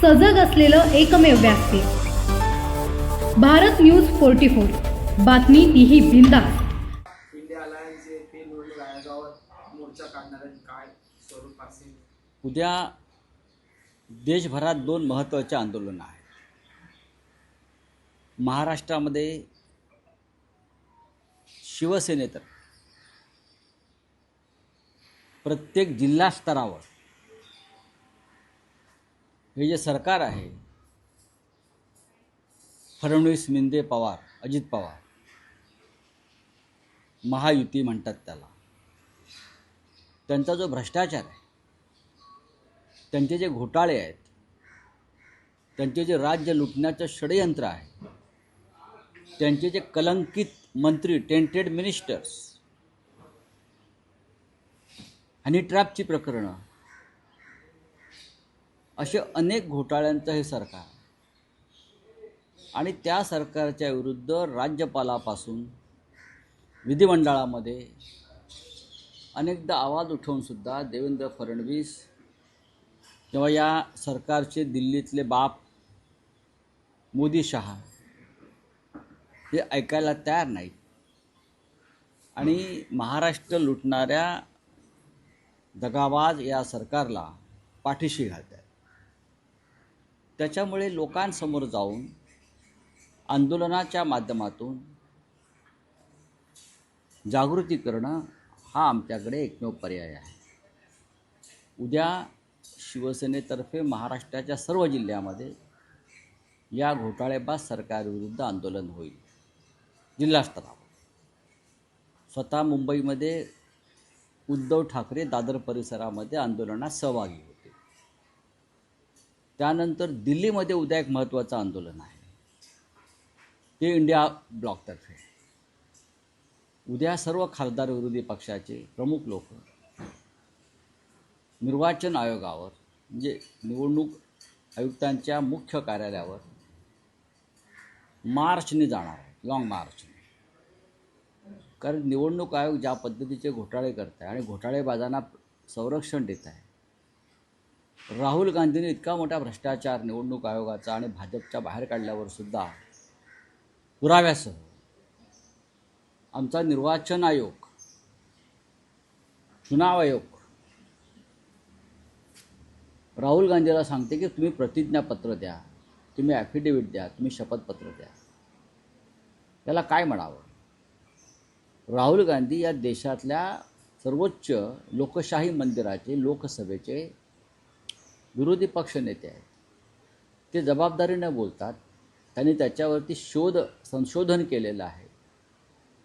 सजग असलेलं एकमेव व्यासपीठ भारत न्यूज फोर्टी फोर. बातमी तीही हे असेल उद्या देशभरात दोन महत्त्वाचे आंदोलनं आहेत महाराष्ट्रामध्ये शिवसेनेतर प्रत्येक जिल्हा स्तरावर हे जे सरकार आहे फडणवीस मिंदे पवार अजित पवार महायुती म्हणतात त्याला. त्यांचा जो भ्रष्टाचार आहे त्यांचे जे घोटाळे आहेत त्यांचे जे राज्य लुटण्याचं षडयंत्र आहे त्यांचे जे कलंकित मंत्री टेंटेड मिनिस्टर्स हनी ट्रॅपची प्रकरणं असे अनेक घोटाळ्यांचं हे सरकार आणि त्या सरकारच्या विरुद्ध राज्यपालापासून विधिमंडळामध्ये अनेकदा आवाज उठवूनसुद्धा देवेंद्र फडणवीस किंवा या सरकारचे दिल्लीतले बाप मोदी शहा हे ऐकायला तयार नाहीत. आणि महाराष्ट्र लुटणाऱ्या दगाबाज या सरकारला पाठीशी घालत त्याच्यामुळे लोकांसमोर जाऊन आंदोलनाच्या माध्यमातून जागृती करणं हा आमच्याकडे एकमेव पर्याय आहे. उद्या शिवसेनेतर्फे महाराष्ट्राच्या सर्व जिल्ह्यामध्ये या घोटाळेबाज सरकारविरुद्ध आंदोलन होईल. जिल्हास्तरावर स्वतः मुंबईमध्ये उद्धव ठाकरे दादर परिसरामध्ये आंदोलनात सहभागी त्यानंतर दिल्लीमध्ये उद्या एक महत्त्वाचं आंदोलन आहे. ते इंडिया ब्लॉकतर्फे. उद्या सर्व खासदार विरोधी पक्षाचे प्रमुख लोक निर्वाचन आयोगावर म्हणजे निवडणूक आयुक्तांच्या मुख्य कार्यालयावर मार्चने जाणार आहे लाँग मार्चने कारण निवडणूक आयोग ज्या पद्धतीचे घोटाळे करत आहे आणि घोटाळेबाजांना संरक्षण देत आहे राहुल गांधींनी इतका मोठा भ्रष्टाचार निवडणूक आयोगाचा आणि भाजपच्या बाहेर काढल्यावर सुद्धा पुराव्यासह आमचा निर्वाचन आयोग चुनाव आयोग राहुल गांधीला सांगते की तुम्ही प्रतिज्ञापत्र द्या तुम्ही ॲफिडेविट द्या तुम्ही शपथपत्र द्या. त्याला काय म्हणावं? राहुल गांधी या देशातल्या सर्वोच्च लोकशाही मंदिराचे लोकसभेचे विरोधी पक्षनेते आहेत. ते जबाबदारीनं बोलतात त्यांनी त्याच्यावरती शोध संशोधन केलेलं आहे.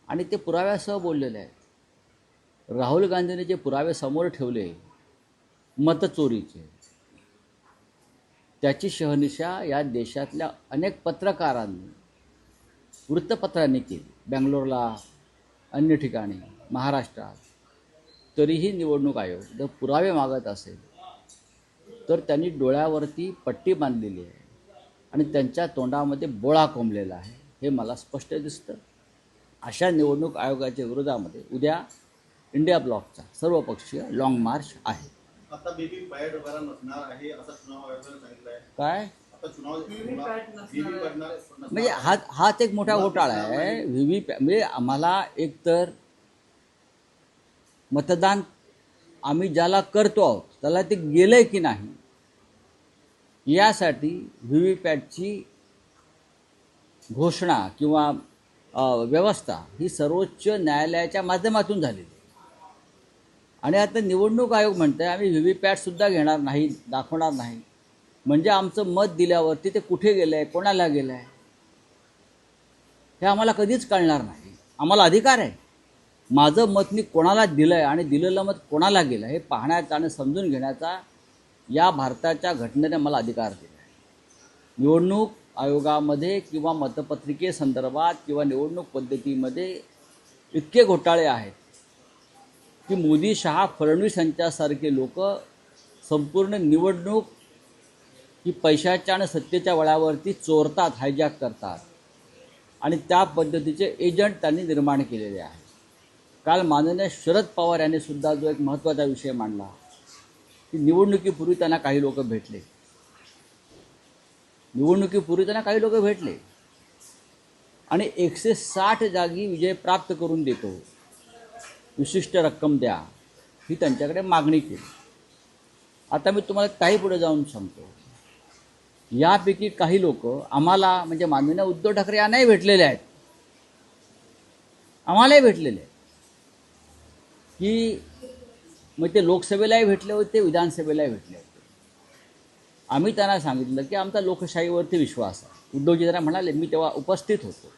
आणि ते पुराव्यासह बोललेले आहेत. राहुल गांधींनी जे पुरावे समोर ठेवले मतचोरीचे त्याची शहनिशा या देशातल्या अनेक पत्रकारांनी वृत्तपत्रांनी केली. बँगलोरला अन्य ठिकाणी महाराष्ट्रात. तरीही निवडणूक आयोग जर पुरावे मागत असेल तर त्यांनी डोळ्यावरती पट्टी बांधलेली आहे. आणि त्यांच्या तोंडामध्ये बोळा कोंबलेला आहे. हे मला स्पष्ट दिसतं. अशा निवडणूक आयोगाच्या विरोधामध्ये उद्या इंडिया ब्लॉकचा सर्वपक्षीय लाँग मार्च आहे. आता बेबी पॅड वगैरे नसणार आहे असं चुनाव आयोगाने सांगितलंय. काय? आता चुनाव बेबी पॅड नसणार म्हणजे हा हाच एक मोठा घोटाळा आहे. व्ही व्ही पॅ म्हणजे आम्हाला एकतर मतदान आम्ही ज्याला करतो आहोत त्याला ते गेलं आहे की नाही यासाठी व्ही व्ही पॅटची घोषणा किंवा व्यवस्था ही सर्वोच्च न्यायालयाच्या माध्यमातून झालेली आहे. आणि आता निवडणूक आयोग म्हणतं आहे आम्ही व्ही व्ही पॅटसुद्धा घेणार नाही दाखवणार नाही. म्हणजे आमचं मत दिल्यावरती ते कुठे गेलं आहे कोणाला गेलं आहे हे आम्हाला कधीच कळणार नाही. आम्हाला अधिकार आहे. माझं मत मी कोणाला दिलं आहे आणि दिलेलं मत कोणाला गेलं हे पाहण्याचा आणि समजून घेण्याचा या भारताच्या घटनेने मला अधिकार दिला आहे निवडणूक आयोगामध्ये किंवा मतपत्रिकेसंदर्भात किंवा निवडणूक पद्धतीमध्ये इतके घोटाळे आहेत की मोदी शहा फडणवीस यांच्यासारखे लोक संपूर्ण निवडणूक ही पैशाच्या आणि सत्तेच्या वळ्यावरती चोरतात हायजॅक करतात. आणि त्या पद्धतीचे एजंट त्यांनी निर्माण केलेले आहे काल माननीय शरद पवार यांनी सुद्धा जो एक महत्त्वाचा विषय मांडला की निवडणुकीपूर्वी त्यांना काही लोक भेटले. निवडणुकीपूर्वी त्यांना काही लोक भेटले. आणि एकशे साठ जागी विजय प्राप्त करून देतो. विशिष्ट रक्कम द्या ही त्यांच्याकडे मागणी केली. आता मी तुम्हाला काही पुढे जाऊन सांगतो. यापैकी काही लोक आम्हाला म्हणजे माननीय उद्धव ठाकरे यांनाही भेटलेले आहेत. आम्हालाही भेटलेले आहेत. की मग ते लोकसभेलाही भेटले होते विधानसभेलाही भेटले होते. आम्ही त्यांना सांगितलं की आमचा लोकशाहीवरती विश्वास आहे. उद्धवजी त्यांना म्हणाले मी तेव्हा उपस्थित होतो.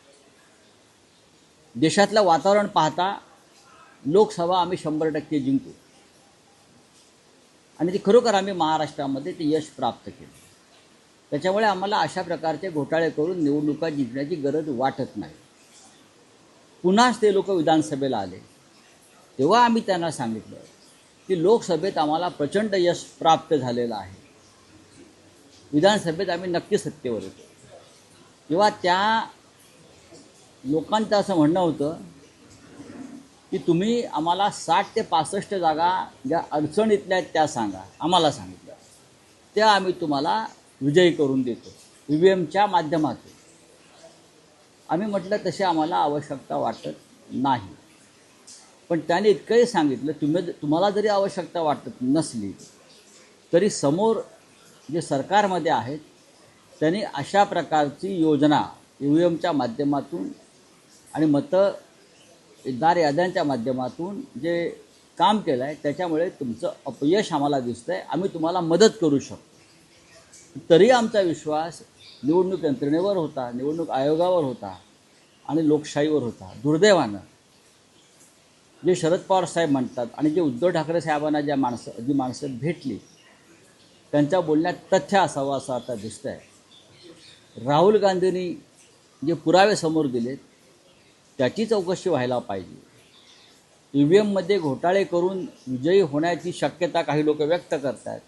देशातलं वातावरण पाहता लोकसभा आम्ही शंभर टक्के जिंकू. आणि ते खरोखर आम्ही महाराष्ट्रामध्ये ते यश प्राप्त केलं. त्याच्यामुळे आम्हाला अशा प्रकारचे घोटाळे करून निवडणुका जिंकण्याची गरज वाटत नाही. पुन्हाच ते लोक विधानसभेला आले. तेव्हा आम्ही त्यांना सांगितलं की लोकसभेत आम्हाला प्रचंड यश प्राप्त झालेलं आहे. विधानसभेत आम्ही नक्की सत्तेवर येतो. तेव्हा त्या लोकांचं असं म्हणणं होतं की तुम्ही आम्हाला साठ ते पासष्ट जागा ज्या अडचणीतल्या आहेत त्या सांगा. आम्हाला सांगितलं. त्या आम्ही तुम्हाला विजयी करून देतो. ई व्ही एमच्या माध्यमातून. आम्ही म्हटलं तशी आम्हाला आवश्यकता वाटत नाही. पण त्याने इतकंही सांगितलं तुम्ही तुम्हाला जरी आवश्यकता वाटत नसली तरी समोर जे सरकारमध्ये आहेत त्यांनी अशा प्रकारची योजना ई व्ही एमच्या माध्यमातून आणि मतदार याद्यांच्या माध्यमातून जे काम केलं आहे त्याच्यामुळे तुमचं अपयश आम्हाला दिसतं आहे आम्ही तुम्हाला मदत करू शकतो. तरी आमचा विश्वास निवडणूक यंत्रणेवर होता निवडणूक आयोगावर होता आणि लोकशाहीवर होता. दुर्दैवानं. जे शरद पवार साहेब म्हणतात आणि जे उद्धव ठाकरे साहेबांना ज्या माणसं जी माणसं भेटली त्यांच्या बोलण्यात तथ्य असावं असं आता दिसतं आहे राहुल गांधींनी जे पुरावे समोर दिलेत त्याची चौकशी व्हायला पाहिजे. ई व्ही एममध्ये घोटाळे करून विजयी होण्याची शक्यता काही लोक व्यक्त करत आहेत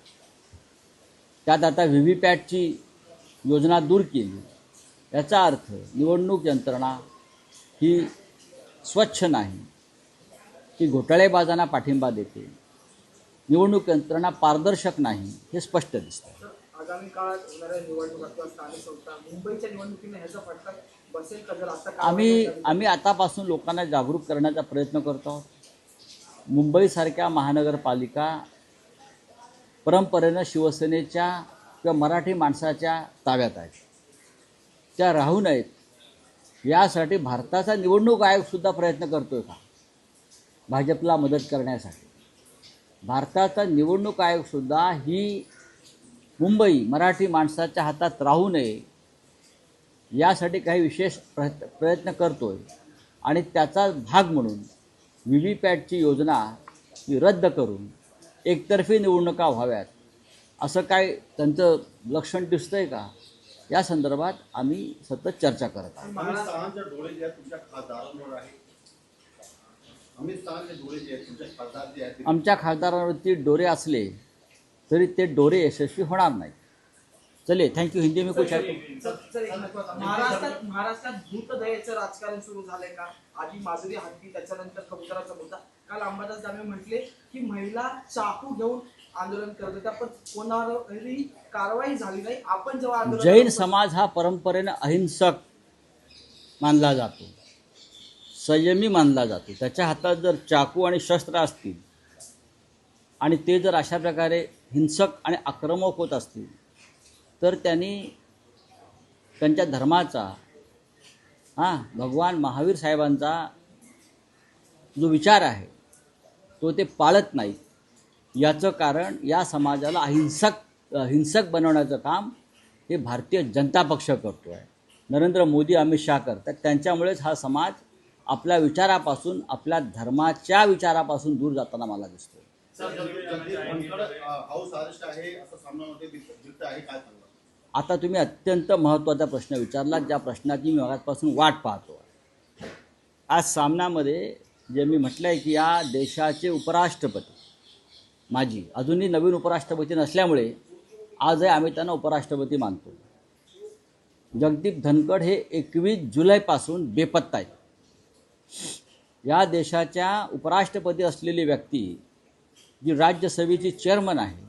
त्यात आता व्ही व्ही पॅटची योजना दूर केली. याचा अर्थ निवडणूक यंत्रणा ही स्वच्छ नाही. ती घोटाळेबाजांना पाठिंबा देते. निवडणूक यंत्रणा पारदर्शक नाही हे स्पष्ट दिसतं तर आगामी काळात होणाऱ्या निवडणुका किंवा स्थानिक संस्था मुंबईच्या निवडणुकीने ह्याचा फटका बसेल का? जर आता कारवाई आम्ही? आम्ही आतापासून लोकांना जागरूक करण्याचा प्रयत्न करतो आहोत. मुंबईसारख्या महानगरपालिका परंपरेनं शिवसेनेच्या किंवा मराठी माणसाच्या ताब्यात आहेत. त्या राहू नयेत. यासाठी भारताचा निवडणूक आयोगसुद्धा प्रयत्न करतोय का? भाजपला मदत करण्यासाठी. भारताचा निवडणूक आयोगसुद्धा ही मुंबई मराठी माणसाच्या हातात राहू नये यासाठी काही विशेष प्रयत्न प्रयत्न करतो आहे आणि त्याचा भाग म्हणून व्ही व्ही पॅटची योजना ही रद्द करून एकतर्फी निवडणुका व्हाव्यात असं काय त्यांचं लक्षण दिसतंय का? या संदर्भात आम्ही सतत चर्चा करत आहोत अमित शहाचे डोळे जे आहेत तुमच्या खासदार जे आहेत आमच्या खासदारांवरती डोरे असले तरी ते डोरे यशस्वी होणार नाहीत चले थँक्यू हिंदी में कुछ. महाराष्ट्रात महाराष्ट्रात भूतदयेचं राजकारण सुरू झालंय का? आधी माधुरी हत्ती त्याच्यानंतर कबुतराचा मुद्दा. काल अंबादास दानवे म्हटले की महिला चाकू घेऊन आंदोलन करत होत्या पण कोणावरही कारवाई झाली नाही. आपण जेव्हा आंदोलन जैन समाज हा परंपरेनं अहिंसक मानला जातो. संयमी मानला जातो. त्याच्या हातात जर चाकू आणि शस्त्र असतील आणि ते जर अशा प्रकारे हिंसक आणि आक्रमक होत असतील तर त्यांनी त्यांच्या धर्माचा हां भगवान महावीर साहेबांचा जो विचार आहे तो ते पाळत नाहीत. याचं कारण या समाजाला अहिंसक हिंसक बनवण्याचं काम हे भारतीय जनता पक्ष करतो आहे नरेंद्र मोदी अमित शहा करतात. त्यांच्यामुळेच हा समाज आपल्या विचारापासून आपल्या धर्माच्या विचारापासून दूर जाताना मला दिसतो आता तुम्ही अत्यंत महत्त्वाचा प्रश्न विचारला ज्या प्रश्नाची मी मगापासून वाट पाहतो. आज सामनामध्ये जे मी म्हटलं आहे की या देशाचे उपराष्ट्रपती माजी अजूनही नवीन उपराष्ट्रपती नसल्यामुळे आजही आम्ही त्यांना उपराष्ट्रपती मानतो. जगदीप धनखड हे एकवीस जुलैपासून बेपत्ता आहेत. या देशाच्या उपराष्ट्रपती असलेली व्यक्ती जी राज्यसभेची चेअरमन आहे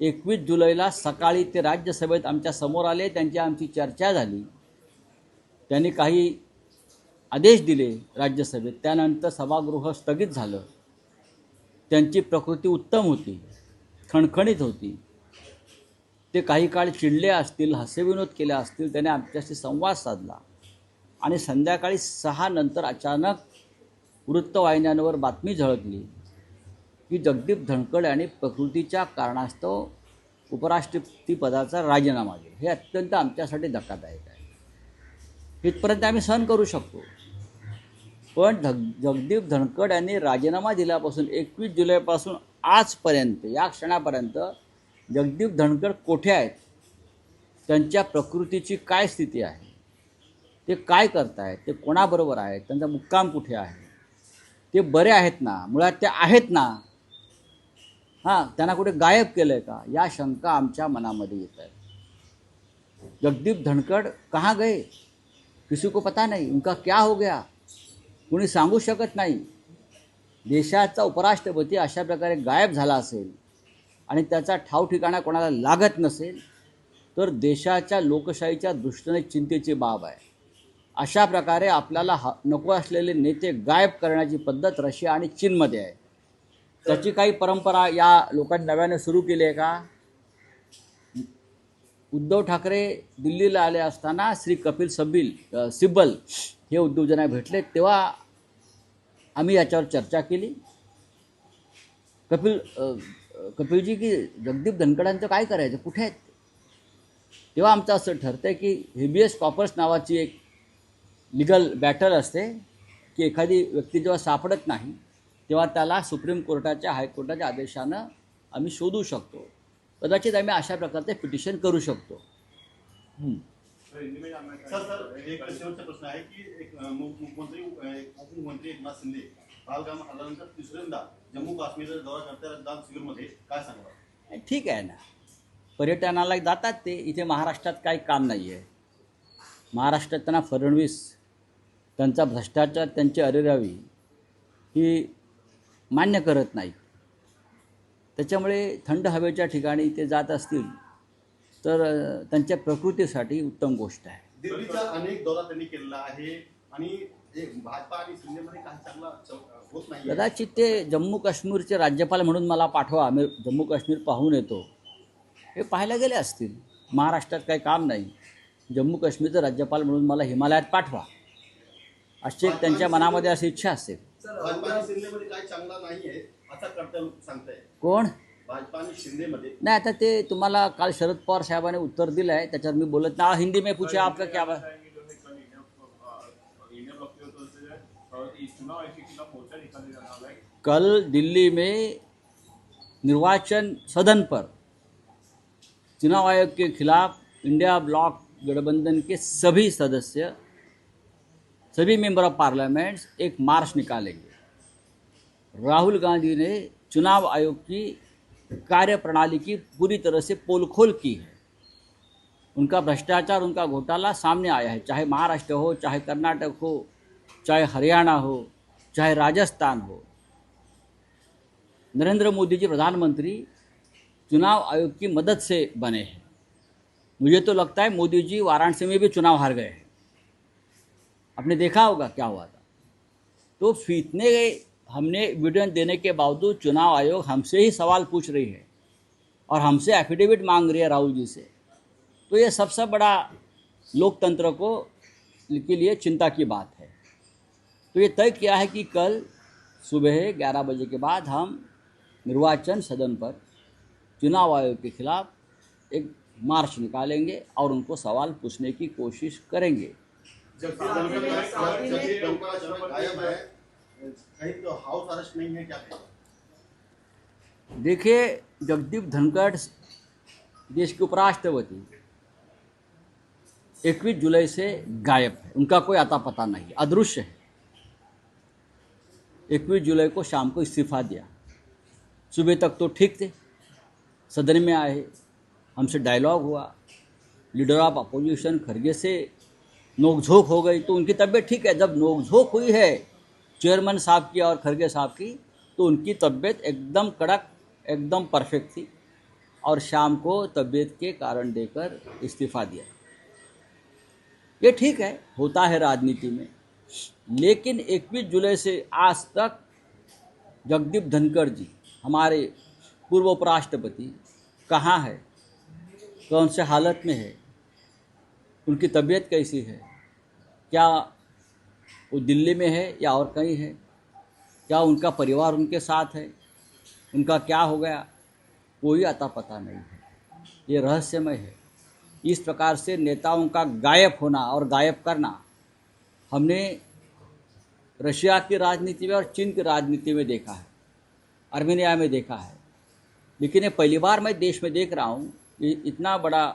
एकवीस जुलैला सकाळी ते राज्यसभेत आमच्यासमोर आले त्यांची आमची चर्चा झाली. त्यांनी काही आदेश दिले राज्यसभेत. त्यानंतर सभागृह स्थगित झालं. त्यांची प्रकृती उत्तम होती खणखणीत होती. ते काही काळ चिडले असतील हास्यविनोद केले असतील त्याने आमच्याशी संवाद साधला. आणि संध्याकाळी सहा नंतर अचानक वृत्तवाहिन्यांवर बातमी झळकली. की जगदीप धनकड यांनी प्रकृतीच्या कारणास्तव उपराष्ट्रपतीपदाचा राजीनामा दिला. हे अत्यंत आमच्यासाठी धक्कादायक आहे. इथपर्यंत आम्ही सहन करू शकतो. पण धग जगदीप धनकड यांनी राजीनामा दिल्यापासून एकवीस जुलैपासून आजपर्यंत या क्षणापर्यंत जगदीप धनकड कोठे आहेत? त्यांच्या प्रकृतीची काय स्थिती आहे? ते काय करतायत? ते कोणाबरोबर आहेत? त्यांचा मुक्काम कुठे आहे? ते बरे आहेत ना? मुळात ते आहेत ना? हां त्यांना कुठे गायब केलं आहे का? या शंका आमच्या मनामध्ये येत आहेत. जगदीप धनकड कहाँ गए? किसी को पता नहीं. उनका क्या हो गया? कोणी सांगू शकत नाही. देशाचा उपराष्ट्रपती अशा प्रकारे गायब झाला असेल आणि त्याचा ठाव ठिकाणा कोणाला लागत नसेल तर देशाच्या लोकशाहीच्या दृष्टीने चिंतेची बाब आहे. अशा प्रकारे आपल्याला ह नको असलेले नेते गायब करण्याची पद्धत रशिया आणि चीनमध्ये आहे. त्याची काही परंपरा या लोकांनी नव्याने सुरू केली आहे का? उद्धव ठाकरे दिल्लीला आले असताना श्री कपिल सबिल सिब्बल हे उद्योजना भेटले. तेव्हा आम्ही याच्यावर चर्चा केली. कपिल कपिलजी की जगदीप धनकडांचं काय करायचं? कुठे आहेत? तेव्हा आमचं असं ठरतं आहे की हेबियस कॉपर्स नावाची एक लिगल बॅटल असते की एखादी व्यक्ती जेव्हा सापडत नाही तेव्हा त्याला सुप्रीम कोर्टाच्या हायकोर्टाच्या आदेशानं आम्ही शोधू शकतो. कदाचित आम्ही अशा प्रकारचे पिटिशन करू शकतो. सर सर एक शेवटचा प्रश्न आहे की एक मुख्यमंत्री उपमुख्यमंत्री एकनाथ शिंदे पहलगाम तिसऱ्यांदा जम्मू काश्मीरचा दौरा करते रमदान शिबिरमध्ये काय सांगणार ठीक आहे ना. पर्यटनाला जातात ते. इथे महाराष्ट्रात काही काम नाही आहे महाराष्ट्रात त्यांना फडणवीस त्यांचा भ्रष्टाचार त्यांची अरेरावी ही मान्य करत नाही. त्याच्यामुळे थंड हवेच्या ठिकाणी ते जात असतील तर त्यांच्या प्रकृतीसाठी उत्तम गोष्ट आहे. दिल्लीचा अनेक दौरा त्यांनी केलेला आहे आणि भाजपा आणि शिंदेमध्ये काही चांगला होत नाही कदाचित ते जम्मू काश्मीरचे राज्यपाल म्हणून मला पाठवा आम्ही जम्मू काश्मीर पाहून येतो. हे पाहायला गेले असतील. महाराष्ट्रात काही काम नाही. जम्मू काश्मीरचं राज्यपाल म्हणून मला हिमालयात पाठवा. अशी एक त्यांच्या मनामध्ये अशी इच्छा असेल सर भाजपा उद्या आणि शिंदेमध्ये काही चांगला नाही आहे असा करता सांगताय. कोण? नाही आता ते तुम्हाला काल शरद पवार साहेबांनी उत्तर दिलं आहे त्याच्यावर मी बोलत ना हिंदी में पूछे आपका क्या कल दिल्ली में निर्वाचन सदन पर चुनाव आयोग के खिलाफ इंडिया ब्लॉक गठबंधन के सभी सदस्य सभी मेंबर ऑफ़ पार्लियामेंट्स एक मार्च निकालेंगे। राहुल गांधी ने चुनाव आयोग की कार्य प्रणाली की पूरी तरह से पोलखोल की है। उनका भ्रष्टाचार, उनका घोटाला सामने आया है, चाहे महाराष्ट्र हो, चाहे कर्नाटक हो, चाहे हरियाणा हो, चाहे राजस्थान हो। नरेंद्र मोदी जी प्रधानमंत्री चुनाव आयोग की मदद से बने हैं। मुझे तो लगता है मोदी जी वाराणसी में भी चुनाव हार गए हैं। आपने देखा होगा क्या हुआ था? तो इतने हमने एविडेंस देने के बावजूद चुनाव आयोग हमसे ही सवाल पूछ रही है और हमसे एफिडेविट मांग रही है राहुल जी से। तो ये सबसे बड़ा लोकतंत्र को, के लिए चिंता की बात है। तो ये तय किया है कि कल सुबह 11 बजे के बाद हम निर्वाचन सदन पर चुनाव आयोग के खिलाफ एक मार्च निकालेंगे और उनको सवाल पूछने की कोशिश करेंगे। गायब है कहीं तो हाउस अरेस्ट नहीं है क्या देखिए जगदीप धनखड़ देश के उपराष्ट्रपति इक्कीस जुलाई से गायब है। उनका कोई आता पता नहीं अदृश्य है। इक्कीस जुलाई को शाम को इस्तीफा दिया। सुबह तक तो ठीक थे सदन में आए हमसे डायलॉग हुआ। लीडर ऑफ़ अपोजिशन खरगे से नोकझोंक हो गई तो उनकी तबीयत ठीक है। जब नोकझोंक हुई है चेयरमैन साहब की और खरगे साहब की तो उनकी तबीयत एकदम कड़क, एकदम परफेक्ट थी और शाम को तबीयत के कारण देकर इस्तीफा दिया। ये ठीक है, होता है राजनीति में। लेकिन 21 जुलाई से आज तक जगदीप धनखड़ जी, हमारे पूर्व उपराष्ट्रपति, कहाँ है? कौन से हालत में है? उनकी तबीयत कैसी है? क्या वो दिल्ली में है या और कहीं है? क्या उनका परिवार उनके साथ है? उनका क्या हो गया? कोई अता पता नहीं है। ये रहस्यमय है। इस प्रकार से नेताओं का गायब होना और गायब करना हमने रशिया की राजनीति में और चीन की राजनीति में देखा है अर्मेनिया में देखा है। लेकिन ये पहली बार मैं देश में देख रहा हूँ कि इतना बड़ा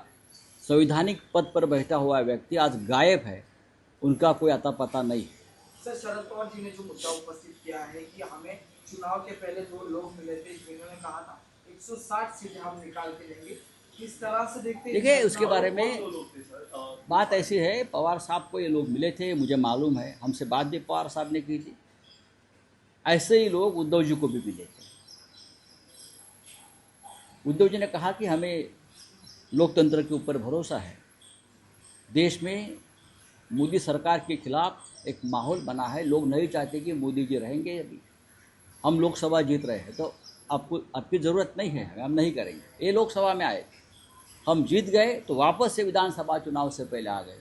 संवैधानिक पद पर बैठा हुआ व्यक्ति आज गायब है। उनका कोई अता पता नहीं। सर शरद पवार जी ने जो मुद्दा उपस्थित किया है कि हमें चुनाव के पहले दो लोग मिले थे जिन्होंने कहा था 160 सीटें हम निकाल के लेंगे। किस तरह से देखते हैं देखिए उसके बारे में बात ऐसी है पवार साहब को ये लोग मिले थे मुझे मालूम है हमसे बात भी पवार साहब ने की थी। ऐसे ही लोग उद्धव जी को भी मिले थे। उद्धव जी ने कहा कि हमें लोकतंत्र के ऊपर भरोसा है। देश में मोदी सरकार के खिलाफ एक माहौल बना है। लोग नहीं चाहते कि मोदी जी रहेंगे अभी। हम लोकसभा जीत रहे हैं तो आपको, आपकी ज़रूरत नहीं है, हम नहीं करेंगे। ये लोकसभा में आए। हम जीत गए तो वापस से विधानसभा चुनाव से पहले आ गए।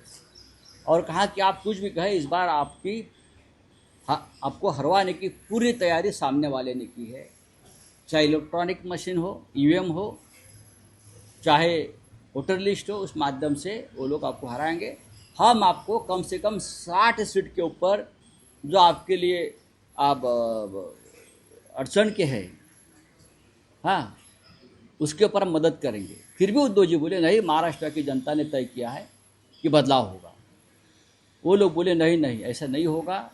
और कहा कि आप कुछ भी कहें, इस बार आपकी आपको हरवाने की पूरी तैयारी सामने वाले ने की है। चाहे इलेक्ट्रॉनिक मशीन हो, ईवीएम हो, चाहे वोटर लिस्ट हो, उस माध्यम से वो लोग आपको हराएँगे। हम आपको कम से कम साठ सीट के ऊपर जो आपके लिए आप अड़चन के हैं हाँ उसके ऊपर हम मदद करेंगे। फिर भी उद्धव जी बोले नहीं महाराष्ट्र की जनता ने तय किया है कि बदलाव होगा। वो लोग बोले नहीं नहीं ऐसा नहीं होगा।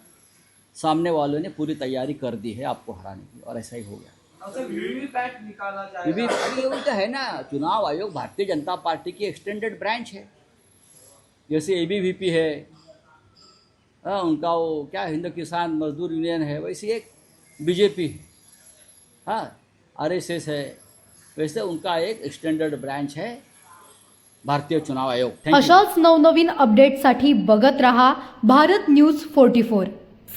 सामने वालों ने पूरी तैयारी कर दी है आपको हराने की और ऐसा ही हो गया। वीवीपैट निकाला ये जाएगा तो है ना चुनाव आयोग भारतीय जनता पार्टी की एक्सटेंडेड ब्रांच है। जैसे ए है आ, उनका वो क्या हिंद किसान मजदूर यूनियन है वैसे एक बीजेपी है एस एस है वैसे उनका एक एक्सटेंडेड ब्रांच है भारतीय चुनाव आयोग। अशाच नवनवीन अपडेटसाठी बघत रहा भारत न्यूज फोर्टी फोर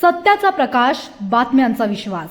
सत्याचा प्रकाश बातम्यांचा विश्वास.